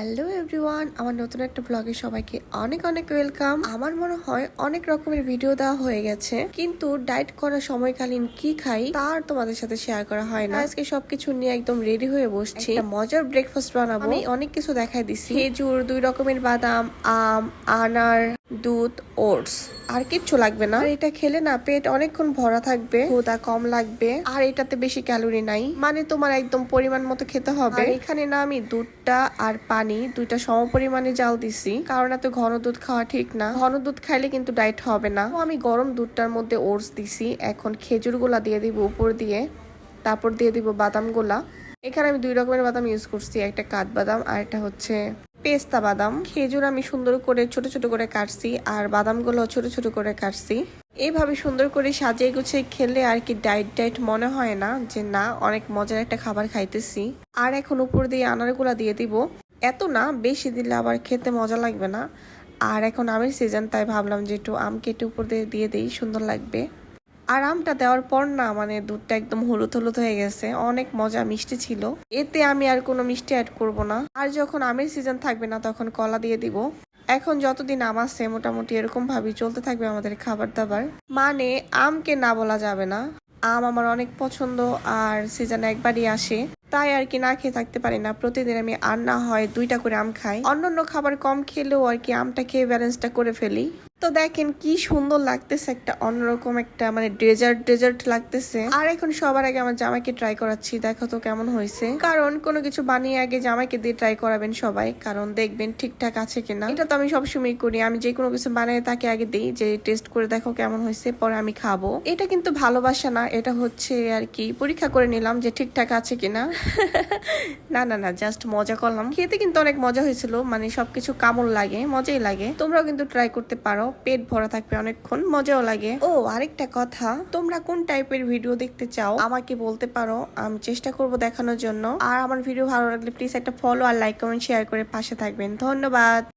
Hello everyone, আমার নতুন একটা ব্লগে সবাইকে অনেক অনেক ওয়েলকাম। আমার মনে হয় অনেক রকমের ভিডিও দেওয়া হয়ে গেছে, কিন্তু ডায়েট করার সময়কালীন কি খাই তার তোমাদের সাথে শেয়ার করা হয় না। আজকে সবকিছু নিয়ে একদম রেডি হয়ে বসছি। মজার ব্রেকফাস্ট বানাবো। আমি অনেক কিছু দেখাই দিছি। খেজুর, দুই রকমের বাদাম, আম, আনার দুধ, ওটস। আর কিচ্ছু লাগবে না। এটা খেলে না পেট অনেকক্ষণ ভরা থাকবে, ক্ষুধা কম লাগবে। আর এটাতে বেশি ক্যালোরি নাই। মানে তোমার একদম পরিমাণ মতো খেতে হবে। এখানে না আমি দুধটা আর পানি দুইটা সম পরিমাণে জাল দিছি। কারণ এত ঘন দুধ খাওয়া ঠিক না। ঘন দুধ খাইলে কিন্তু ডায়েট হবে না। আমি গরম দুধটার মধ্যে ওটস দিছি। এখন খেজুরগুলা দিয়ে দিব উপর দিয়ে। তারপর দিয়ে দিব বাদাম গোলা। এখানে আমি দুই রকমের বাদাম ইউজ করছি। একটা কাঠবাদাম আর একটা হচ্ছে পেস্তা বাদাম। খেজুর আমি সুন্দর করে ছোট ছোট করে কাটছি আর বাদামগুলো ছোট ছোট করে কাটছি। এইভাবে সুন্দর করে সাজিয়ে গুছিয়ে খেলে আর কি ডাইট ডাইট মনে হয় না যে না, অনেক মজার একটা খাবার খাইতেছি। আর এখন উপর দিয়ে আনারগুলা দিয়ে দিব। এত না, বেশি দিলে আবার খেতে মজা লাগবে না। আর এখন আমের সিজন তাই ভাবলাম যে একটু আম কেটে উপর দিয়ে দিয়ে দিই, সুন্দর লাগবে। আর আমটা দেওয়ার পর না মানে দুধটা একদম হলুদ হলুদ হয়ে গেছে। অনেক মজা, মিষ্টি ছিল। এতে আমি আর কোনো মিষ্টি অ্যাড করব না। আর যখন আমের সিজন থাকবে না তখন কলা দিয়ে দিব। এখন যতদিন আম আছে, মোটামুটি এরকম ভাবেই চলতে থাকবে আমাদের খাবার দাবার মানে আমকে না বলা যাবে না। আম আমার অনেক পছন্দ আর সিজন একবারই আসে। তাই আর কি না খেয়ে থাকতে পারি না। প্রতিদিন আমি আর না হয় দুইটা করে আম খাই। অন্যান্য খাবার কম খেলেও আর কি আমটা খেয়ে ব্যালেন্সটা করে ফেলি। তো দেখেন কি সুন্দর লাগতেছে একটা অন্যরকম একটা মানে ডেজার্ট ডেজার্ট লাগতেছে। আর এখন সবার আগে আমার জামাইকে ট্রাই করাচ্ছি দেখো তো কেমন হয়েছে। কারণ কোনো কিছু বানিয়ে আগে জামাইকে দিয়ে ট্রাই করাবেন সবাই কারণ দেখবেন ঠিকঠাক আছে কিনা। এটা তো আমি সবসময় করি আমি যে কোনো কিছু বানিয়ে তাকে আগে দিই যে টেস্ট করে দেখো কেমন হয়েছে পরে আমি খাব। এটা কিন্তু ভালোবাসা না এটা হচ্ছে আর কি পরীক্ষা করে নিলাম যে ঠিকঠাক আছে কিনা। না না না জাস্ট মজা করলাম। খেতে কিন্তু অনেক মজা হয়েছিল মানে সবকিছু কামড় লাগে মজাই লাগে। তোমরাও কিন্তু ট্রাই করতে পারো। পেট ভরা থাকবে অনেকক্ষণ, মজাও লাগে। ও, আরেকটা কথা, তোমরা কোন টাইপের ভিডিও দেখতে চাও, আমাকে বলতে পারো, আমি চেষ্টা করব দেখানোর জন্য। আর আমার ভিডিও ভালো লাগলে প্লিজ একটা ফলো আর লাইক কমেন্ট শেয়ার করে পাশে থাকবেন। ধন্যবাদ!